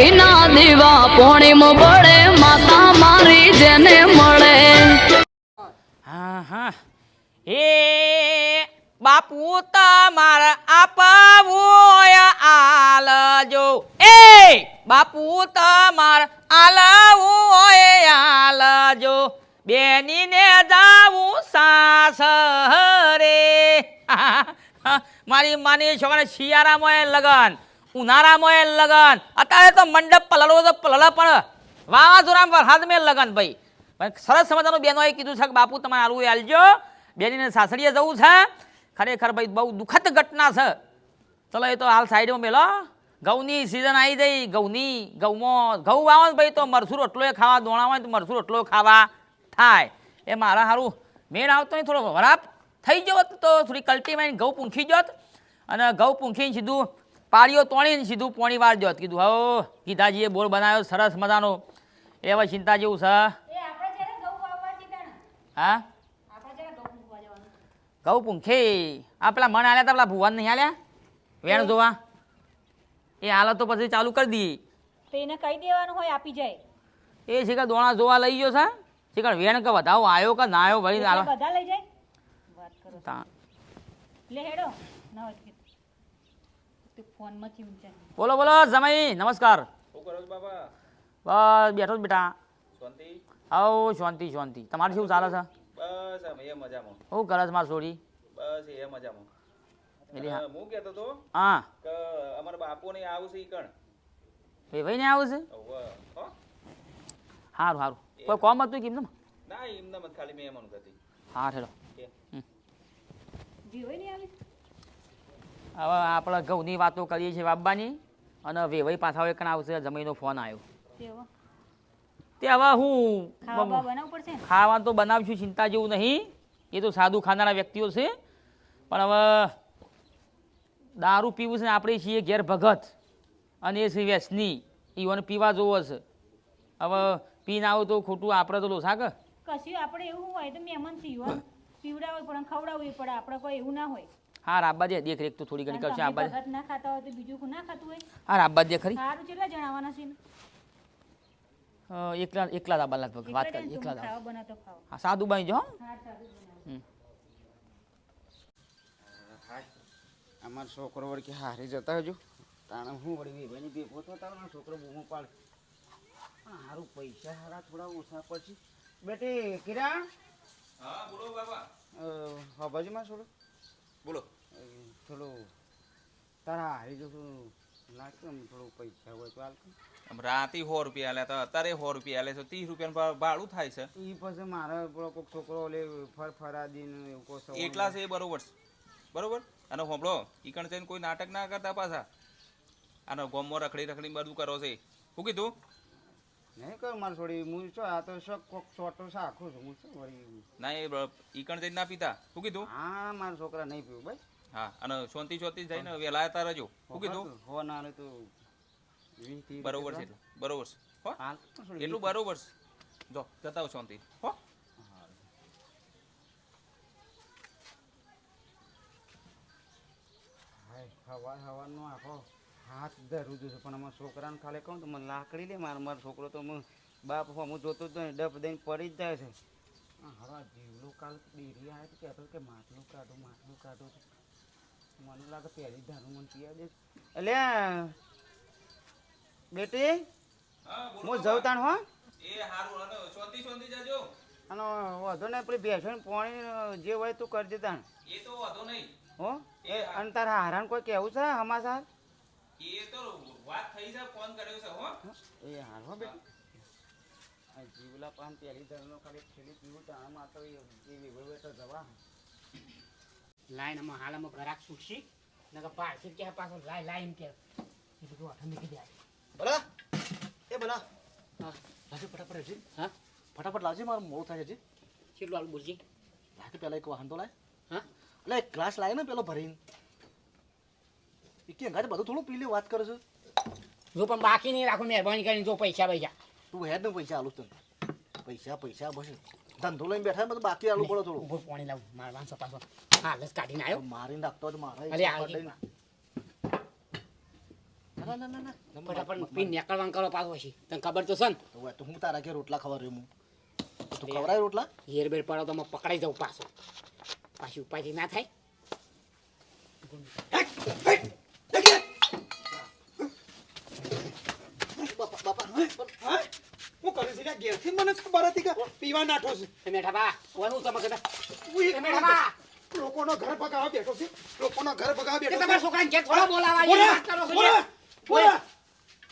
ઘીના દીવા પોણીમ પડે માતા મારી જેને મળે. હા હા. એ બાપુ તમાર આપાવું આલજો એ બાપુ તમાર આલવું આલજો બેનીને જાવું સાસરે મારી માની છોકરા શિયાળામાં લગન. ઉનાળામાં લગન. અત્યારે તો મંડપ પલળવો તો પલળ પણ વાવાઝોડામાં વરસાદ મેં લગન ભાઈ. પણ સરસ સમજાનું બહેનોએ કીધું છે કે બાપુ, તમારે આવું આલજો. બેનીને સાસરીએ જવું છે. ખરેખર ભાઈ બહુ દુઃખદ ઘટના છે. ચલો એ તો હાલ સાઈડમાં મેલો ઘઉંની સિઝન આવી જઈ ઘઉંની, ઘઉંમાં, ઘઉં વાવો ને ભાઈ તો મરસું રોટલો ખાવા દોણા હોય તો મરસું રોટલો ખાવા થાય. એ મારા સારું મેળ આવતો નહીં, થોડો વરાપ થઈ જવત તો થોડી કલ્ટીમાં ઘઉં પૂંખી જોત અને ઘઉં પૂંખીને સીધું પાળીઓ તોણીને સીધું પોણી વાર જોત કીધું હો ગીતાજીએ બોર બનાવ્યો સરસ મજાનો. એ હવે ચિંતા જેવું છે હા? ઘઉં પૂંખે આ પેલા મણ આલ્યા તા પેલા ભુવન નહીં આલ્યા? વેણ જોવા? એ હાલત તો પછી ચાલુ કરી દઈએ તો એને કહી દેવાનું હોય આપી જાય. એ શીખર દોણા જોવા લઈ ગયો છે? શીખર વેણ કે વધાવો આવ્યો કે ના આવ્યો એટલે બધા લઈ જાય? વાત કરો. લે હેડો. ના હોય તો કે- તું ફોનમાંથી ઊંચા નહીં. બોલો બોલો જમાઈ નમસ્કાર. શું કરો છો બાબા? બસ બેઠો જ બેટા. શાંતિ? આવો શાંતિ શાંતિ. તમારે શું ચાલે છે? બસ અમે એ મજામાં. શું કરે છે મારી છોડી? બસ એ મજામાં. એટલે હા. અને હું કહેતો તો હા. કે અમારા બાપુ ને આવશે ઈ કણ. એ ભાઈ ને આવું છે? હારું હો? સારું સારું કોઈ કોમ હતું કેમ ના એમને મત ખાલી મેં એમ હતી. હા નહીં આવી? હવે આપણે ઘઉંની વાતો કરીએ છીએ બાબાની. અને વેવાઈ પાછા એક આવશે? જમીનો ફોન આવ્યો. તે હવે હું ને ખાવાનું તો બનાવશું ચિંતા જેવું નહીં. એ તો સાદું ખાનારા વ્યક્તિઓ છે. પણ હવે દારૂ પીવું છે ને આપણે છીએ ઘેર ભગત. અને એ છે વ્યસની ઈવન પીવા જોવો છે. હવે પીને આવો તો ખોટું આપણે તો લોસા કે? કશું આપણે એવું હોય તો મહેમાન થયું પીવડાવવું પડે ખવડાવવું પડે આપણે કોઈ એવું ના હોય. હા રાબા દે દેખ રેખ તો થોડી ઘણી કરશે. આબા ભગત ના ખાતા હોય તો બીજું ના ખાતું હોય? હા રાબા દે ખરી. સારું કેટલા જણાવવાના છે? એકલા એકલા દાબા લાગ વાત એકલા કરી એકલા તો દાબા ખાવા હા સાદું બાઈ જો હા. સારું બનાવ. અમારો છોકરો વળ કે હારી જતા હજુ તાણે હું વળી વેભાઈની ભેગો બે પોતો ને છોકરો બૂમો પાડ. પણ હારું પૈસા હારા થોડા ઓછા પછી બેટી કિરણ? હા બોલો બાબા. હા બાજુમાં થોડું. બોલો. થોડું તારા હારી જશું લાગતું થોડું પૈસા હોય તો આમ રાતે સો રૂપિયા હતા અત્યારે સો રૂપિયા આલે છે. ત્રીસ રૂપિયા ભાડું થાય છે. એ પછી મારા પેલો કોઈક છોકરો લે ફર સવાલ એટલા છે એ બરોબર છે. બરોબર? અને હોંભળો ઈકણ કણ જઈને કોઈ નાટક ના કરતા પાછા. આનો ગોમમાં રખડી રખડી બધું કરો છે. શું કીધું? નહીં કર માર થોડી હું આ તો શોખ કોક ચોટો સાખું છું હું શું વળી? ના એ બ- ઈ કણ જઈને ના પીતા. શું કીધું? હા મારા છોકરા નહીં પીવું ભાઈ. હા અને શાંતિ શાંતિ જઈને વેલા આવતા રહેજો શું કીધું? હો ના લે તો બરોબર છે બરોબર છે. હો? એટલું બરોબર છે. જો જતા શાંતિ હો? હાય, હવાર હવારનો આખો. હાથ ધરું છું. પણ અમારા છોકરાને ખાલી કહું તો મને લાકડી લે મારો મારો છોકરો તો હું બાપ હું જોતો જ નહીં. ડબ દઈને પડી જ જાય છે. આ જીવલું કાલ ડેરી આવે તો કહેતો કે માટલું કાઢો માટલું કાઢો. મને લાગે પહેલી ધારું મને પીવા દે એટલે બેટી હું જઉં તાણ હો? અને શાંતિ નહીં ને પેલી ભેંસો પાણી જે હોય તું કરજે તાણ. એ તો વાંધો નહીં. હો? એ અને તારા હારાન કોઈ કહેવું છે હમાસાર એ તો વાત થઈ છે ફોન કર્યો છે હો. એ હાર હો બેટી આ જીવલા પાન પહેલી ધરનો ખાલી છેલ્લી પીવું તાણામાં તો એ વિભવે તો જવા. લાઈનમાં હાલમાં ઘરાક છૂટશી. નકર પાછી કે પાછો લાઈ લાઈન કે. એ બધું હાથે મૂકી દે બલા એ બલા હા લાવજે ફટાફટ હજી. હા? ફટાફટ લાવજે મારું મોડું થાય છે કેટલું આલું બોલજી? લાગે પેલા એક વાહન તો લાય. હા? એટલે એક ગ્લાસ લાય ને પેલો ભરીને. એ કે બધું થોડું પી લે વાત કરે છે. જો પણ બાકી નહીં રાખો મહેરબાની કરીને જો પૈસા પૈસા તું હેડ ને પૈસા આલું તને. પૈસા પૈસા બસ. ધંધો લઈને બેઠા બધું બાકી આલું પડે થોડું. ઊભો પાણી લાવું મારવાનું સપાસો પાછો હા કાઢીને આવ્યો મારીને રાખતો જ મારે અલે આ ના ના ના ના ફટાફટ પી નીકળવાનું કરો પાછો પછી. તને ખબર તો છે ને. તો હું તારા કે રોટલા ખબર હું તું ખવડાય રોટલા? હેર બેર પડો તો પકડાઈ જાઉં પાછો. પાછી ઉપાયથી ના થાય બાપા બાપા હા હું કરું છું ત્યાં ઘેરથી મને ખબર હતી કે પીવા નાઠો છું. મેઠા બા હું તમે કહેતા હું એક એ મેઠા બા લોકોનો ઘર બગાવવા બેઠો છે. લોકોનો ઘર બેઠો તમારા છોકરાને ઘેર થોડા બોલાવા બોલા, યાર, વાત કરો બોલા,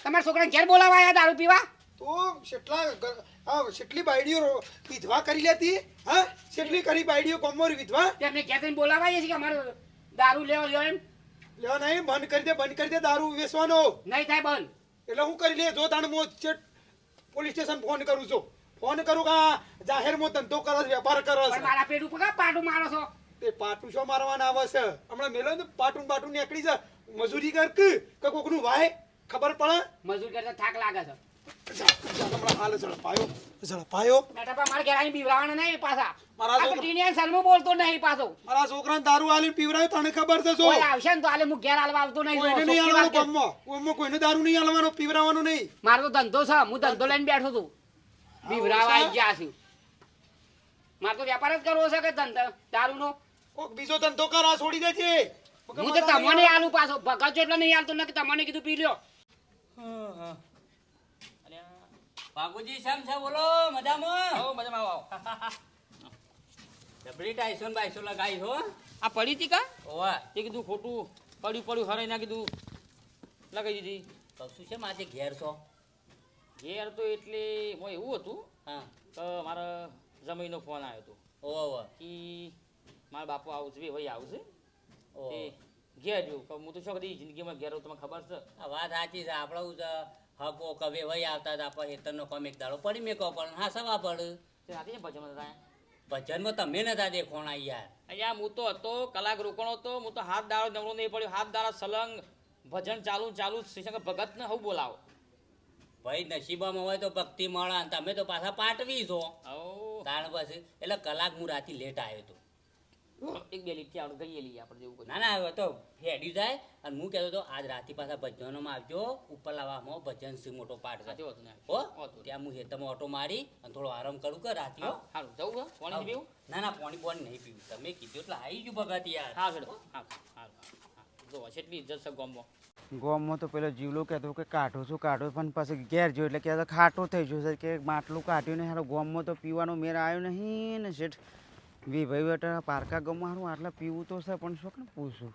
તમારા છોકરાને ઘેર બોલાવા યાર દારૂ પીવા? તો કેટલા કેટલી બાયડીઓ વિધવા કરી લેતી? હા? કેટલી કરી બાયડીઓ ગમોર વિધવા? તેમને ઘેર જઈને બોલાવા છે કે અમારે દારૂ લેવો લેવો એમ? લેવો નહીં બંધ કરી દે બંધ કરી દે દારૂ વેચવાનો. નહીં થાય બંધ. એટલે હું કરી લે જો તાણ મો પોલીસ સ્ટેશન ફોન કરું છું. ફોન કરું કા જાહેર જાહેરમાં ધંધો કરો છે વેપાર કરો છે. મારા પેટ ઉપર કા પાટું મારો છો? તે પાટું શો મારવાના આવે છે. હમણાં મેલો ને પાટું પાટું નીકળી છે મજૂરી કર કે કોકનું વાય ખબર પડે? મજૂરી કરતા થાક લાગે છે. જા, જા, હાલ ઝડપાયો. ઝડપાયો મેઠા બા મારે બીવરાવાના નહીં પાછા. મારા છોકરા- સલમો બોલતો નહીં પાછો. મારા છોકરાને દારૂ આલીને પીવરાયો તને ખબર છે જો આવશે ને તો આલે હું ઘેર હાલવા આવતો નહીં કોઈને નહીં ચોખ્ખી આલવાનો વાત કે- ગામમાં. ગામમાં કોઈને દારૂ નહીં આલવાનો પીવરાવાનો નહીં. મારો તો ધંધો છે હું ધંધો લઈને બેઠો છું. બીવરાવા આવી ગયા છું. મારે તો વેપાર જ કરવો છે કે ધંધો દારૂનો? કોક બીજો ધંધો કરા છોડી દેજે હું તો તમને આલુ પાછો. ભગત જેટલો નહીં આલતો ને કે તમને કીધું પી લ્યો. બાબુજી શેમ છે? બોલો મજામાં? હો મજામાં આવો જબરી ટાઈસો ને બાઈસો લગાઈ હો. આ પડી હતી કા? ઓવા. તે કીધું ખોટું. પડ્યું પડ્યું હરાઈ ના કીધું. લગાઈ દીધી. કશું છે માજે ઘેર છો? ઘેર તો એટલે હું એવું હતું હા. તો મારા જમીનનો ફોન આવ્યો હતો. ઓવા. કે મારા બાપુ આવશે ભાઈ આવશે. છે તે ઘેર જેવું હું તો છોકરી જિંદગીમાં ઘેર તમને ખબર છે? આ વાત સાચી છે આપણે હકો કવે વય આવતા હતા પછી તનો કોમિક દાડો પડી મેકો પણ હા સવા પડ. રાતે છે ભજનમાં હતા ભજનમાં તમે નતા દેખોણા યાર. અહીંયા હું તો હતો કલાક રોકણો હતો હું તો હાથ દાડો નવરો નહીં પડ્યો હાથ દાડા સલંગ ભજન ચાલુ ચાલુ શ્રીશંકર ભગત ને હું બોલાવો? ભાઈ નસીબામાં હોય તો ભક્તિ મળે અને તમે તો પાછા પાટવી છો. આવો તાણ પછી એટલે કલાક હું રાતે લેટ આવ્યો હતો. એક બે લીટી આપણે ગઈએ લઈએ આપણે જેવું ના ના હવે તો ફેડી જાય અને હું કહેતો હતો આજ રાતે પાછા ભજનોમાં આવજો ઉપર લાવવામાં ભજન સિંહ મોટો પાઠ છે. હતો ને હો? ત્યાં હું હેતરમાં ઓટો મારી અને થોડો આરામ કરું કે રાતે હો સારું. જવું પાણી પીવું? ના ના પાણી પાણી નહીં પીવું. તમે કીધું એટલે આવી ગયું ભગત યાર. હા સર હા હા જો કેટલી ઇજ્જત છે ગામમાં. ગોમમાં તો પેલો જીવલો કહેતો કે કાઢો છું કાઢો પણ પછી ઘેર જોયું એટલે કહેતો ખાટો થઈ ગયો છે કે માટલું કાઢ્યું નહીં. હારો ગોમમાં તો પીવાનો મેર આવ્યો નહીં ને શેઠ. વી ભાઈ બેટા, પારકા હારું, આટલા પીવું તો છે, પણ શું ને પૂછું?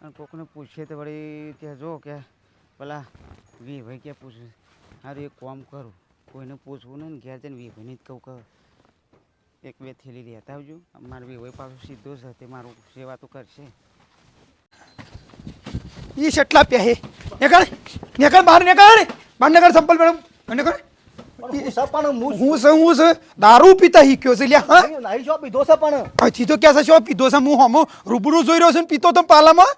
અને કોકને પૂછીએ તો વળી ત્યાં જો કે પેલા વી ભાઈ ક્યાં પૂછ્યું સારું એક કોમ કરું. કોઈને પૂછવું નહીં ને ઘેર જઈને વી ભાઈને જ કહું કે, એક બે થેલી રહેતા આવજો. મારો વી ભાઈ પાછો સીધો છે, તે મારું સેવા તો કરશે. ઈ કેટલા પ્યા નીકળ નીકળ, બહાર નીકળ બહાર નીકળ, સંપલ મેડમ નીકળ. પણ હું સર પણ હું હું છે હું છે દારૂ પીતા શીખ્યો છે? લ્યા હા? નહીં પીધો છે પણ. અહીંથી તો ક્યાં છે? શો પીધો છે હું હમો રૂબરૂ જોઈ રહ્યો છું ને પીતો તો પાલામાં?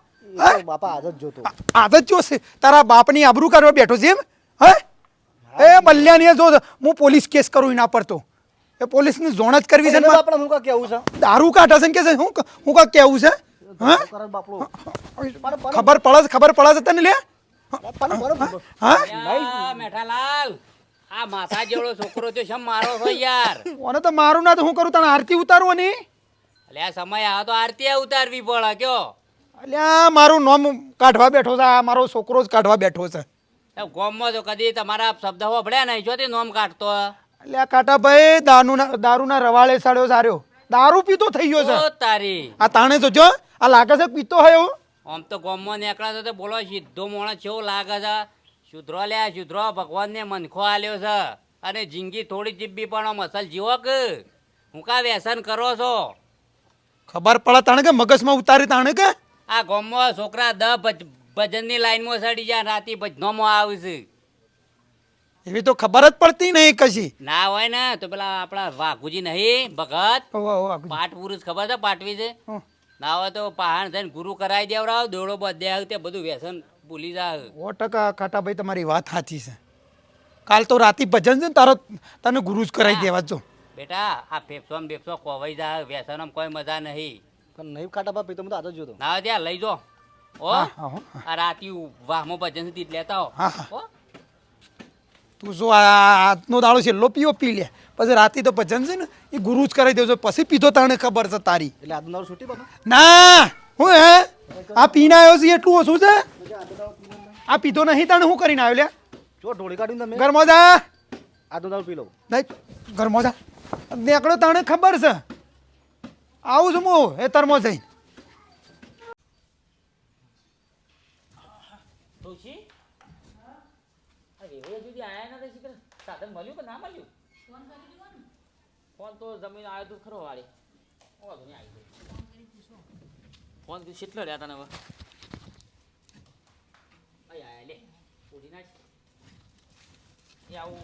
બાપા આદત જોતો આદત જોશે છે. તારા બાપની આબરૂ કરવા બેઠો છે એમ? હે? એ મલ્યાની જો હું પોલીસ કેસ કરું એના પર તો. એ પોલીસની જોણ જ કરવી છે ને હું કા કેવું છે? દારૂ કાઢે છે કે છે? હું હું કા કેવું છે? હા? ખબર પડે છે ખબર પડે છે તને લે હા? મેઠાલાલ. આ માથા જેવડો છોકરો છે શમ મારો છો યાર? ઓને તો મારું ના તો હું કરું તને આરતી ઉતારું ની? આ સમય આવે તો આરતી ઉતારવી પડે કયો? અલ્યા મારું નામ કાઢવા બેઠો છે આ મારો છોકરો જ કાઢવા બેઠો છે. ગોમમાં તો કદી તમારા શબ્દ હોભળ્યા નહીં જોતી નોમ કાઢતો અલ્યા કાટાભાઈ દારૂના દારૂના રવાળે સાડ્યો સાર્યો દારૂ પીતો થઈ ગયો છે. તારી. આ તાણે તો જો આ લાગે છે પીતો હોય આમ તો ગોમમાં નીકળ્યા તો બોલો સીધો મોણસ જેવો લાગે છે. શુદ્રો લ્યા શુદ્રો ભગવાનને મનખો આલ્યો છે. અને જિંદગી થોડી જીબી પણ મસલ જીવો કે હું કા વ્યસન કરો છો? ખબર પડે તાણે કે મગજમાં ઉતારી તાણે કે? આ ગોમમાં છોકરા દ ભજ- ભજનની લાઈનમાં સડી જાય રાતી ભજનોમાં આવશે એવી તો ખબર જ પડતી નહીં કશી. ના હોય ને તો પેલા આપણા વાઘુજી નહીં ભગત. પાઠ પુરુષ ખબર છે પાઠવી છે? ના હોય તો પહાણ થઈને ગુરુ કરાવી દેવડાવ દોડો બધે તે બધું વ્યસન ભૂલી જા સો ટકા કાટાભાઈ તમારી વાત સાચી છે. કાલ તો રાતી ભજન છે ને તારો તને ગુરુ જ કરાવી દેવા જો. બેટા આ ફેફસો ને બેફસો કોવાઈ જા વ્યસનમાં કોઈ મજા નહીં. પણ નહીં ખાટા ભાઈ પીતો હું તો આજ જ જોતો. ના ત્યાં લઈ જો. હો. આ રાતી વાહમો ભજન સુધી જ લેતા હો. હા, હા. હો? તું જો આ આજનો દાડો છેલ્લો પીવો પી લે. પછી રાતે તો ભજન છે ને એ ગુરુ જ કરાવી દેજો. પછી પીધો તાણે ખબર છે તારી. એટલે આજનો દાડો છૂટી બાપા ના? હું હે? આ પીને આવ્યો છે એટલું ઓછું છે? આ પીધો નહીં તાણે હું કરીને આવ્યો લે જો ઢોળી કાઢીને તમે. ઘરમાં જા. તો દારૂ પી લો નહીં ઘરમાં જા. નીકળો તાણે ખબર છે. આવું છું હું એ તરમો જઈને. ડોશી રેવડિયા સુધી આયા નથી શીખર. સાધન મળ્યું કે ના મળ્યું? ફોન તો જમીન આવ્યો તો ખરો વાળી. વાંધો નહીં આવી ગયો. ફોન કેટલો રહ્યા તને હવે? અહીં આયા લે ઓઢી નાખ એ આવું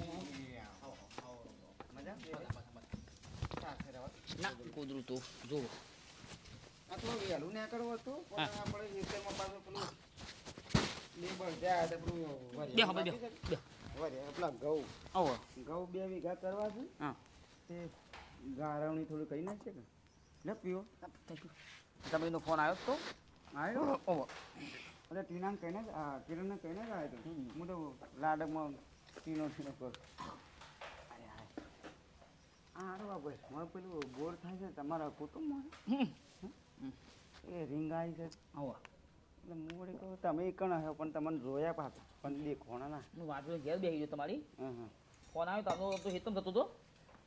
ના કૂતરું તું જો આ તો વહેલું નીકળવું હતું પણ આપણે ખેતરમાં પાછું પેલું લેબર જાય પેલું વરે પેલા ઘઉં ઘઉં બે વીઘા કરવા છે હા તે ગારવણી થોડી કહી નાખશે કે લે પીવો તમે ફોન આવ્યો તો આવ્યો ઓહો અરે ટીના કહીને જ આ કિરણને કહીને જ આવ્યો હતો. હું તો લાડકમાં ટીનો ટીનો કર હારું આ ભાઈ મારું પેલું બોર થાય છે તમારા કુટુંબમાં? એ રીંગ આવી છે. આવો. એટલે હું વળી કહું તમે કણ હો પણ તમને જોયા પાછા. પણ દેખોણા ના. હું વાંચો ઘેર બેસી ગયો તમારી. હા હા ફોન આવ્યો તો આપણો તો હેતમ થતો હતો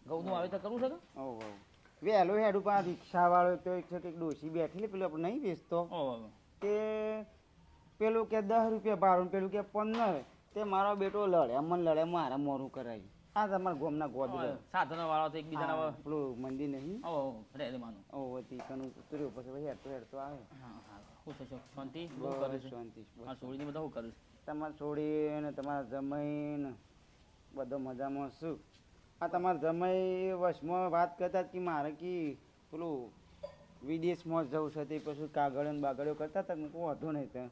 ઘઉંનું આવે તો કરવું છે તો? ઓ વહેલું હેડું રિક્ષા રિક્ષાવાળો તો એક છે કે ડોસી બેઠેલી પેલું આપણે નહીં બેસતો. હો તે પેલું કે દસ રૂપિયા ભાડું પેલું કે પંદર તે મારો બેટો લડે મને લડે મારે મોરું કરાવી. આ તમારા ગોમના ગોદ સાધનો વાળો તો એકબીજાના પેલું મંદિર નહીં. ઓ રે રે માનું ઓ વતી કનું ઉતર્યો પછી ભાઈ હેડતો હેડતો આવે. હા હા શું શાંતિ? બહુ કરે શાંતિ આ છોડીને બધા હું કરું તમારે છોડીને તમારા જમાઈને બધો મજામાં શું આ તમારા જમાઈ વશમાં વાત કરતા કે મારે કે પેલું વિદેશમાં જવું છે તે પછી કાગળ ને બાગળો કરતા હતા કોઈ વાંધો નહીં તો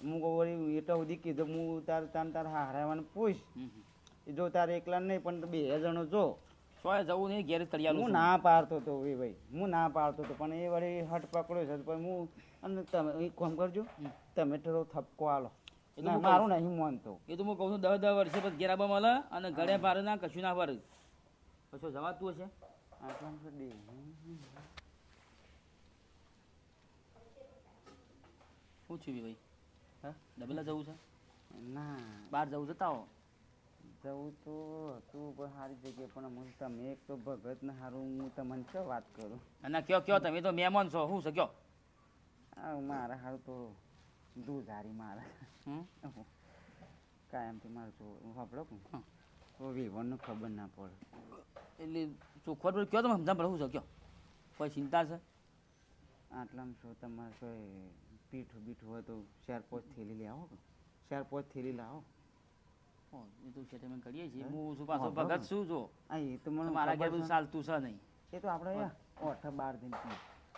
કહું વળી એટલા સુધી કીધું હું તાર તાર તાર હારાવાનું પૂછ. જો તારે એકલા નહીં પણ બે જણો જો. સોય જવું નહીં ઘેર તળિયા હું ના પાડતો હતો એ ભાઈ હું ના પાડતો હતો પણ એ વળી હટ પકડ્યો છે. પણ હું અને તમે એક કામ કરજો. તમે થોડો થપકો આલો. એ તો ના, હું મારું નહીં માનતો. એ તો હું કહું છું દસ દસ વર્ષે પછી ઘેર આવવા મળે અને ગળે ભારે ના કશું ના ભરે. પછી જવાતું હશે. શું થયું ભાઈ? હા? ડબલા જવું છે? ના. બહાર જવું છે તાવ? જવું તો હતું પણ સારી જગ્યાએ પણ હું તમે એક તો ભગત ને સારું હું તમને શું વાત કરું? અને કયો કયો તમે? તો મહેમાન છો. શું છે કયો? આ મારા સારું તો દૂધારી મારે. હમ? કાયમથી મારે જો કે? તો વિવરનું ખબર ના પડે. એટલે પર કયો તમે? સમજા પડે શું છે કયો? કોઈ ચિંતા છે? આટલામાં શું તમારે કોઈ પીઠું બીઠું હોય તો ચાર પાંચ થેલી લઈ આવો ચાર પાંચ થેલી લાવો એ તો સેટલમેન્ટ કરીએ છીએ. હું? શું પાછો ભગત છું જો. આ એ તો મને મારા ઘેર બધું ચાલતું છે નહીં. એ તો આપણે ઓઠ બાર દિન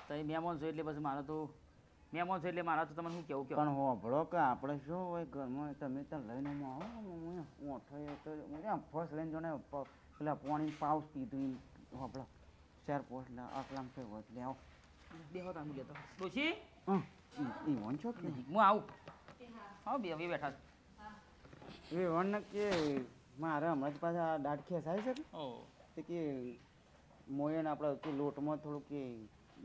તો મહેમાન છો એટલે પછી મારે તો મહેમાન છો એટલે મારા તો તમને શું કેવું કે પણ હોભળો કે આપણે શું હોય ઘરમાં તમે ત્યાં લઈને આવો ઓઠો એ તો ફર્સ્ટ લઈને જોને પેલા પાણી પાઉસ પીધું હોભળો. ચાર પોસ્ટ લા આટલામ હોત લે આવો. બે હોત આમ લેતો ડોશી? હં, ઈ- ઈ છો કે હું આવું. હા બે બે બેઠા છે. એ વન કે મારે હમણાં જ પાછા દાઢ ખેંચાય છે તે કે મોયન આપણે કે લોટમાં થોડું કે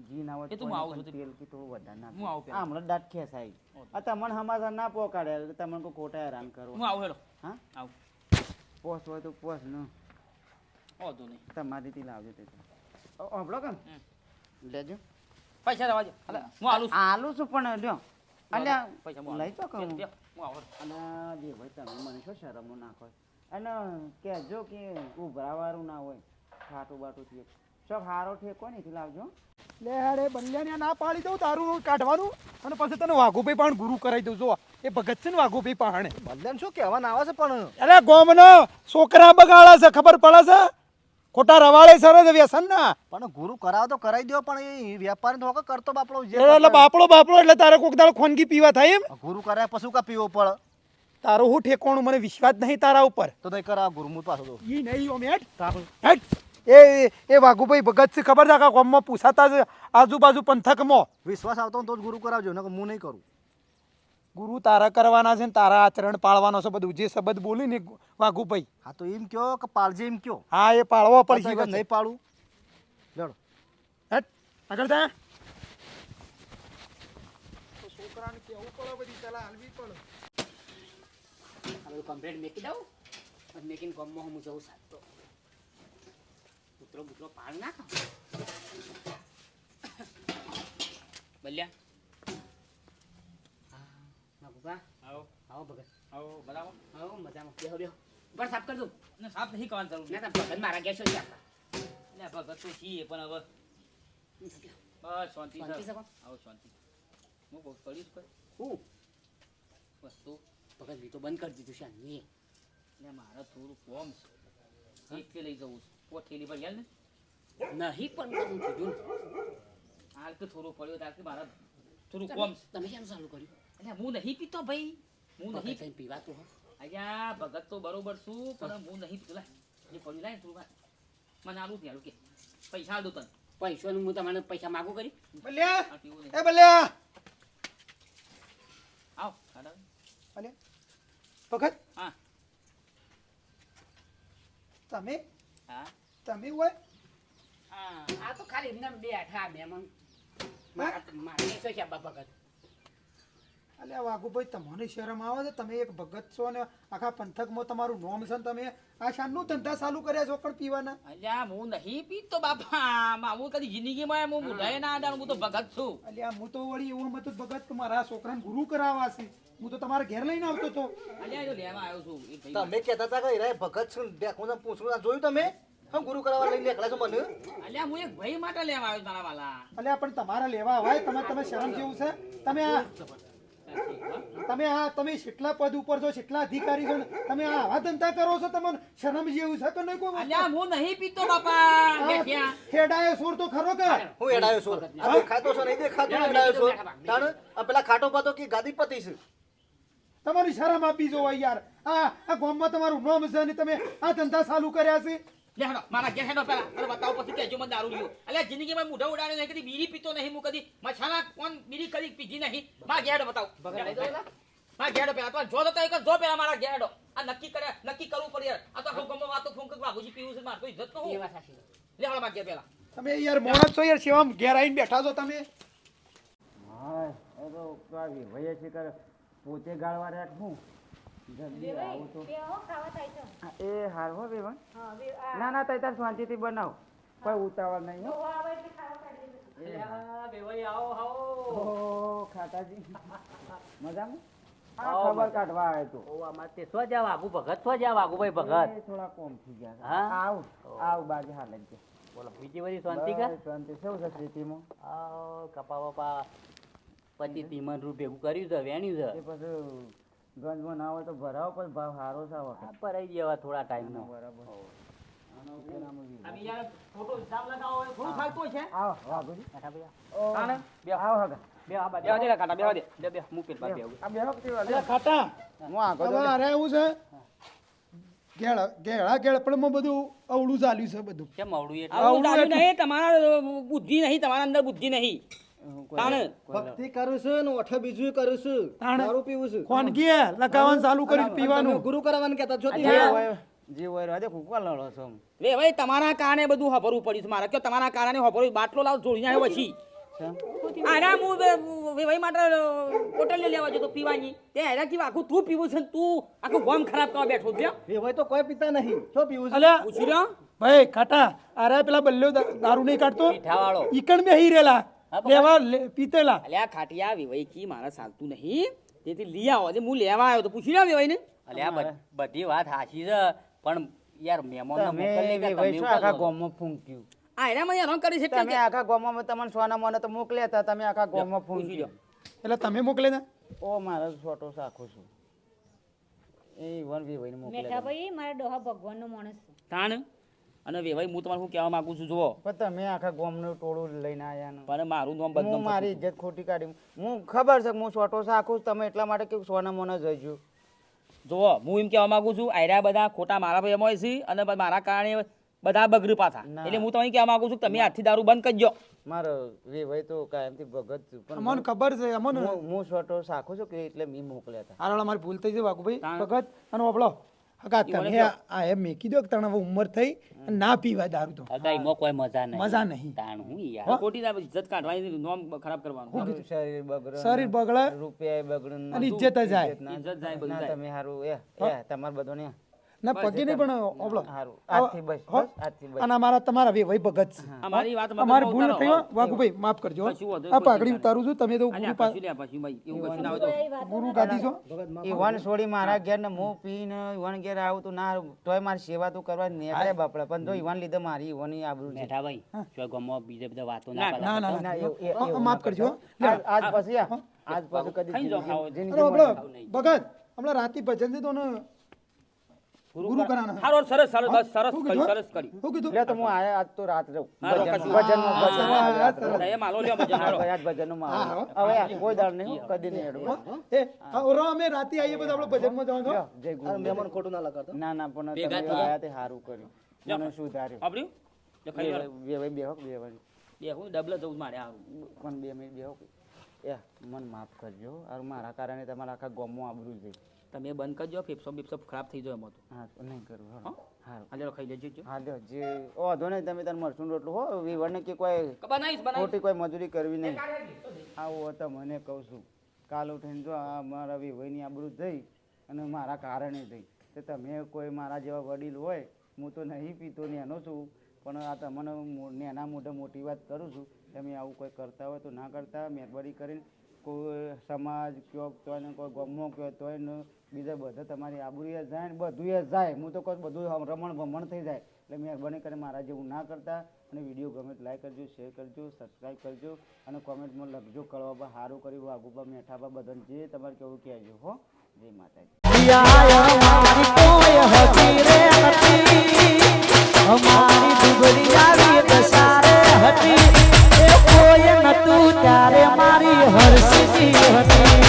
ઘી ના હોય તો આવું પણ છું તે. તેલ કે થોડું વધારે ના હું આવું હમણાં જ દાઢ ખેંચાય આ તમને સમાચાર ના પોકાડે તમને કોઈ ખોટા હેરાન કરો. હું આવું હા? આવું. પોસ હોય તો પોસ ન. વાંધો નહીં. તમારી લાવજો તે હમણાં કે લેજો. પૈસા દેવા દે હું આલું છું. આલુ છું પણ લ્યો. અલ્યા પૈસા હું લઈ તો કહું. હું આવું. અને જે ભાઈ તમે મને શું શરમો નાખો અને કહેજો કે ઉભરાવાળું ના હોય. ખાટું બાટું થયું. સબ હારો ઠેકો નહીં લાવજો લે હેડે બંને ના પાડી દઉં તારું કાઢવાનું. અને પછી તને વાઘુભાઈ પણ ગુરુ કરાવી દઉં. જો એ ભગત છે ને વાઘુભાઈ પહાણે. બદલાને શું કહેવાના આવે છે પણ? અરે ગોમનો છોકરા બગાડે છે ખબર પડે છે? ખોટા રવાળે સરે છે વ્યસન ના. પણ ગુરુ કરાવ તો કરાવી દો પણ એ વેપાર ધોકો કરતો બાપડો જે એટલે. બાપડો બાપડો એટલે તારે કોક દાળ ખોનગી પીવા થાય એમ? ગુરુ કરાય પશુ કા પીવો પડે તારું હું ઠેકોણું મને વિશ્વાસ નહીં તારા ઉપર. તો નહીં કરાવ ગુરુમુત પાછો તો ઈ નહીં ઓમ હેટ હેટ એ એ વાઘુભાઈ ભગત છે ખબર છે કે ગામમાં પૂછાતા આજુબાજુ પંથકમાં. વિશ્વાસ આવતો તો જ ગુરુ કરાવજો નકર હું નહીં કરું. ગુરુ તારા કરવાના છે ને તારા આચરણ પાળવાનો છે બધું. જે શબ્દ બોલી ને વાઘુભાઈ હા તો એમ કયો કે પાળજે એમ કયો? હા એ પાળવો પડશે નહીં પાડું લડો. હેટ આગળ જા આ બધું કમ્પ્લેટ મેકી દઉં અને મેકીને ગમમાં હું જઉં સાચતો કૂતરો બૂતરો પાડ નાખ. બલ્યા. હા આવો. આવો ભગત. આવો બરાબર. આવો મજામાં. બેહો બેહો. સાફ કરી દઉં ને સાફ નહીં કરવાનું જરૂર ના ભગત મારા ઘેર છે આપણા. ને ભગત તો છીએ પણ હવે. બસ શાંતિ? આવો શાંતિ. હું બહુ પડીશ કોઈ? હું? વસ્તુ ભગત તો બંધ કરી દીધું છે મેં ને મારે થોડું કોમ છે. એકથી લઈ જવું છે. પર ને? નહીં પણ બધું કીધું હાલ કે થોડું પડ્યું તાર કે મારા થોડું કોમ તમે કેમ ચાલુ કર્યું? એટલે હું નહીં પીતો ભાઈ. હું નહીં થઈને પીવાતું હો. અહીંયા ભગત તો બરોબર છું પણ હું નહીં પીતો. લાય જે પડ્યું લાય ને થોડું મને આલું ત્યાં કે પૈસા આલું તને. પૈસાનું હું તમને પૈસા માગું કરી? નહીં. એ બલ્યા આવ હાલો. ભગત હા. તમે? હા. તમે હોય? હા. આ તો ખાલી એમને બેઠા મહેમાન મારા મારે શું છે બા ભગત. અલ્યા વાઘુભાઈ તમને શરમ આવે છે? તમે એક ભગત છો ને આખા પંથકમાં તમારું નોમ છે તમે આ શાનનું ધંધા ચાલુ કર્યા છો પણ પીવાના? અલ્યા હું નહીં પીતો બાપા હું કદી જિંદગીમાં હું બુધાય ના આડાનું, હું તો ભગત છું. અલ્યા હું તો વળી એવું હતું ભગત મારા છોકરાને ગુરુ કરાવવા છે. હું તો તમારા ઘેર લઈને આવતો હતો અલ્યા જો લેવા આવ્યો છું. તમે કહેતા હતા કે રે ભગત છું દેખો પૂછવું પૂછું જોયું તમે? હું ગુરુ કરાવવા લઈને એકલા છું મને. અલ્યા હું એક ભાઈ માટે લેવા આવ્યો તારા વાલા. અલ્યા પણ તમારા લેવા હોય તમે તમે શરમ જેવું છે? તમે આ તમે આ તમે કેટલા પદ ઉપર છો કેટલા અધિકારી છો તમે આ આવા ધંધા કરો છો તમને શરમ જેવું છે કે નહીં કોઈ અલ્યા હું નહીં પીતો બાપા. હેડાયો સોર તો ખરો કે? હું હેડાયો સોર. આ દેખાતો છો નહીં દેખાતો હેડાયો સોર. છું તાણ આ પેલા ખાટો પાતો કે ગાદી પતિ છે. તમારી શરમ આપી જો યાર. આ આ ગામમાં તમારું નામ છે ને તમે આ ધંધા ચાલુ કર્યા છે? લે હેડો મારા ઘેર હેડો પેલા. તને બતાવો પછી કહેજો મને દારૂ લ્યો અલ્યા જિંદગીમાં મુઢા ઉડાડ્યો નહીં કદી બીડી પીતો નહીં હું કદી મછાલા કોણ બીડી કદી પીધી નહીં. મારા ઘેર બતાવો. ભગત લઈ દો પેલા? મારા ઘેર પેલા. તો જો તો જો પેલા મારા ઘેર આ નક્કી કરે નક્કી કરવું પડે યાર. આ તો આખું ગમો વાતો પીવું છે મારે તો ઇજ્જત નો હું વાત સાચી છે. લે હેડો મારા ઘેર પેલા. તમે યાર છો યાર સેવામાં ઘેર આવીને બેઠા છો તમે. હા એ તો આવી ભાઈ છે કરે પોતે ગાળવા રાખ હું? એ હાર હો આ. ના ના તઈ તાર શાંતિથી બનાવ. કોઈ ઉતાવળ નહીં હો. આવે ખાતાજી. મજામાં? ખબર કાઢવા આવ્યો તો. તે સો જા વાઘુ ભગત સો જા ભાઈ ભગત. થોડા કોમ થઈ ગયા હા? આવ આવ બાજુ હાલ જ બોલો બીજી બધી શાંતિ કા? શાંતિ. સૌ છે આવ કપા બપા પચીસ તીમન રૂપ ભેગું કર્યું છે વેણ્યું એ છે પછી ગંજમાં ના હોય તો ભરાવો પણ ભાવ સારો છે આ ભરાઈ આ થોડા ટાઈમ નો બરાબર. તમારા બુદ્ધિ નહીં તમારા અંદર બુદ્ધિ નહીં. ભક્તિ કરું છું ને ઓઠે બીજું કરું છું. તાણે. દારૂ પીવું છું. ખોનગી લગાવવાનું ચાલુ કરી પીવાનું. ગુરુ કરાવવાનું કહેતા છો જે હોય જે હોય રાધે કુકવા લડો છો આમ. ભાઈ તમારા કારણે બધું હભરવું પડ્યું છે. મારા કે તમારા કારણે હભરવું બાટલો લાવ જોડીને આવ્યો પછી. આના હું ભાઈ માટે હોટલ લેવા જતો પીવાની. તે એનાથી આખું તું પીવું છે તું આખું ગોમ ખરાબ કરવા બેઠો છે. એ હોય તો કોઈ પીતા નહીં. શું પીવું છે? અલ્યા પૂછી રહ્યો? ભાઈ ખાટા અરે પેલા બલ્લ્યો દારૂ નહીં કાઢતો? મીઠાવાળો. ઈકણ બેહી રહેલા. લેવા લે- પીતેલા. અલ્યા ખાટિયા વેવાઈ મારા ચાલતું નહીં. તેથી લઈ આવો. હું લેવા આવ્યો તો પૂછી રહ્યો વેવાઈ ને. અલ્યા બધી વાત હાચી છે પણ યાર મોકલી તમે આખા ગોમમાં ફૂંક્યું. આ એના મને હેરાન કરી છે તમે આખા ગોમમાં તમને સોના મોને તો મોકલ્યા હતા તમે આખા ગોમમાં ફૂંકી ફૂંક્યું. એટલે તમે મોકલે ને? ઓ મારો છોટો સાખો છું. એ વન વી વઈને મેઠા ભાઈ મારા ડોહા ભગવાનનો માણસ છે. તાણ? અને વેવાઈ હું તમારે શું કહેવા માંગુ છું જુઓ. પણ તમે આખા ગોમનું ટોળું લઈને આવ્યા ને. પણ મારું નામ હું બદનામ મારી ઇજ્જત ખોટી કાઢી. હું ખબર છે હું સોટો સાખું છું, તમે એટલા માટે કે સોના મોને જઈજો જુઓ હું એમ કહેવા માંગુ છું આયરા બધા ખોટા મારા ભાઈ એમાં છે અને મારા કારણે બધા બગડ્યું પાછા. એટલે હું તમને કહેવા માંગુ છું તમે હાથથી દારૂ બંધ કરજો મારો વેવાઈ તો કાયમથી ભગત છું પણ મને ખબર છે અમને હું- સોટો સાખું છું કે એટલે મી મોકલ્યા હતા. હારાળ મારી ભૂલ થઈ છે વાઘુભાઈ. ભગત અને ઓપડો હકા તમે આ- આ એમ મેકી દો કે તને ઉંમર થઈ ના પીવાય દારૂ તો. અગા એમાં કોઈ મજા નહીં. મજા નહીં. તાણ હું યાર ખોટી ના ઇજ્જત કાઢવાની નોમ ખરાબ કરવાનું. શરીર બગડે શરીર બગડે રૂપિયા બગડે અને ઇજ્જત જાય. ઇજ્જત જાય બધું તમે હારું એ એ તમાર બધો ને ના પગે નહીં પણ ઓબળો. આજથી બસ આજથી બસ. અને અમારા તમારા વેવાઈ ભગત છે. અમારી વાત અમારી ભૂલ થઈ હો, વાઘુભાઈ માફ કરજો આ પાઘડી ઉતારું છું તમે તો ગુરુ પા- કશું લ્યા, કશું ભાઈ એવું કશું ના હોય ગુરુ ગાદી છો? ઈવન છોડી મારા ઘેર ને હું પીને વન ઘેર આવું તો ના તોય મારી સેવા તો કરવા નીકળે બાપડા પણ જો વન લીધે મારી ઈવનની આબરૂ છે. બેઠા ભાઈ જો ગમો બીજે બધા વાતો ના, ના ના એ- માફ કરજો આજ પછી આજ પછી કદી ભગત હમણાં રાતે ભજન તો ને ગુરુ કરાના સારો સરસ સરસ બસ સરસ કરી સરસ કરી. શું કીધું લે તો હું આયા આજ તો રાત રહું. હા, તો ભજન કશું. ભજનમાં હા, ભજનમાં હા, રાત સરસ. રહું. એ માલો લ્યો મજા હા, આજ ભજનનું હા, હવે આ કોઈ દાડ નહીં કદી નહીં હેડું. એ ઓરો અમે રાતે આવીએ બધા આપણે ભજનમાં જવાનું જય ગુરુ. મહેમાન ખોટું ના લગાડતા. ના ના પણ તમે આયા તે સારું કર્યું. મને સુધાર્યું. આપડ્યું બે ભાઈ બે ભાઈ બે હું ડબલ જવું મારે આવું પણ બે મિનિટ બેહો એ મન માફ કરજો. আর મારા કારણે તમારા આખા ગોમો આબરૂ છે. તમે બંધ કરજો ફેફસો બીફસો ખરાબ થઈ જાય એમાં તો હા નહીં કરું હા. હા? લ્યો, ખાઈ લેજો જો. હા જે વાંધો નહીં તમે તાર મરસું રોટલું હો વિવરને કે કોઈ બનાવીશ બનાવીશ. ખોટી કોઈ મજૂરી કરવી નહીં. આવું તો મને કહું છું. કાલ ઉઠીને જો આ મારા વિવયની આબરૂ થઈ અને મારા કારણે થઈ તો તમે કોઈ મારા જેવા વડીલ હોય હું તો નહીં પીતો ને એનો છું. પણ આ તમને નેના મોઢે મોટી વાત કરું છું. તમે આવું કોઈ કરતા હોય તો ના કરતા મહેરબાની કરીને કોઈ સમાજ કયો તોય કોઈ ગમો કયો તોય ને બીજા બધા તમારી આબરૂ એ જાય ને બધું જાય. હું તો કહું બધું રમણ ભમણ થઈ જાય. એટલે મહેરબાની કરીને મારા જેવું ના કરતા અને વીડિયો ગમે તો લાઈક કરજો, શેર કરજો સબસ્ક્રાઈબ કરજો અને કોમેન્ટમાં લખજો કળવા સારું કર્યું વાઘુબા મેઠાબા બધાને જે તમારે કેવું કહેજો, હો. જય માતાજી. હતી. એ કોઈ નતું ત્યારે મારી હરસી you're